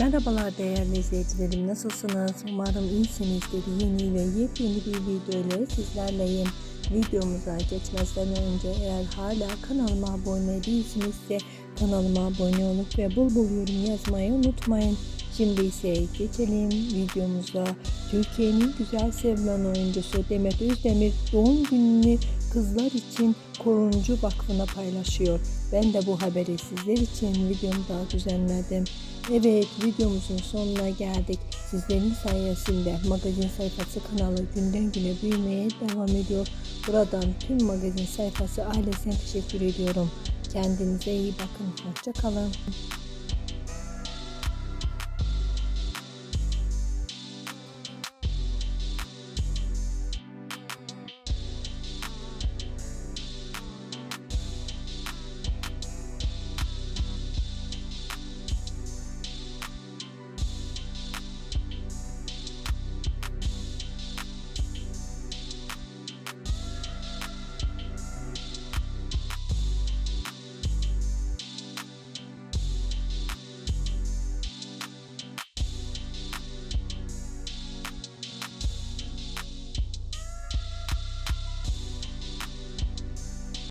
Merhabalar değerli izleyicilerim nasılsınız? Umarım iyisinizdir. Yeni ve yepyeni bir video ile sizlerleyim. Videomuza geçmezden önce eğer hala kanalıma abone değilsinizse kanalıma abone olup ve bul bul yorum yazmayı unutmayın. Şimdi ise geçelim videomuza. Türkiye'nin güzel sevilen oyuncusu Demet Özdemir doğum gününü kızlar için Koruncu Vakfı'na paylaşıyor. Ben de bu haberi sizler için videomda düzenledim. Evet videomuzun sonuna geldik. Sizlerin sayesinde magazin sayfası kanalı günden güne büyümeye devam ediyor. Buradan tüm magazin sayfası ailesine teşekkür ediyorum. Kendinize iyi bakın. Hoşça kalın.